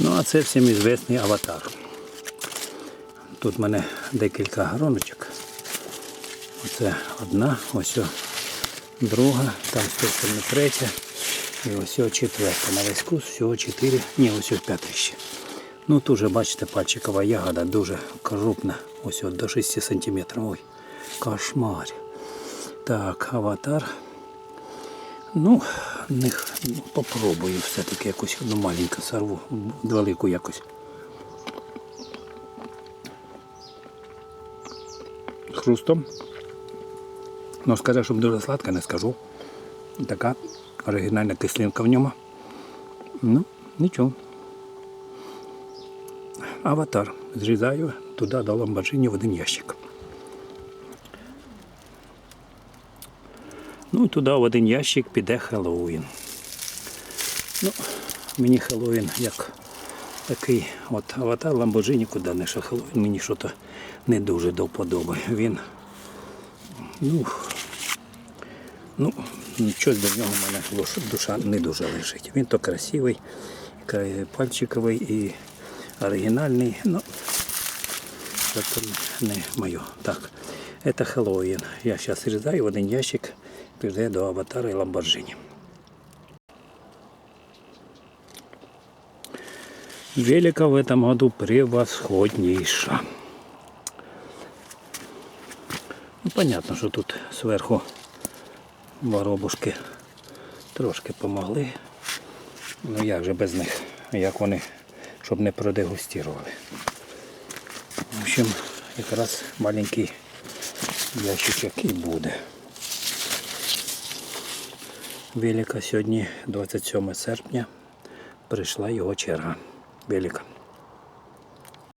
Ну, а це всім ізвісний аватар. Тут в мене декілька гроночок. Оце одна, ось друга, там стовпами третя. І ось четверта. На весь кус всього чотири. Ні, ось о п'ята ще. Ну тут же, бачите, пальчикова ягода дуже крупна. Ось до 6 см. Ой, кошмар. Так, аватар. Ну, не, х- ну, попробую все-таки якусь одну маленьку сорву, велику якось. Хрустом. Ну, сказати, щоб дуже сладка, не скажу. Така оригінальна кислинка в ньому. Ну, нічого. Аватар. Зрізаю туди до ламборджині в один ящик. Ну і туди в один ящик піде Хеллоуін. Ну, мені Хеллоуін як такий от аватар Lamborghini, куди не що Хеллоуін, мені щось не дуже до вподоби. Він, ну, ну, щось до нього в мене душа не дуже лежить. Він то красивий, кра- пальчиковий і оригінальний. Ну, це не моє. Так, це Хеллоуін. Я зараз різаю в один ящик, піде до аватара і Lamborghini. Велика в этом году превосходнейша. Ну, понятно, що тут зверху воробушки трошки помогли. Ну як же без них? Як вони, щоб не продегустували. В общем, якраз маленький ящичок і буде. Велика сьогодні 27 серпня. Прийшла його черга. Велика.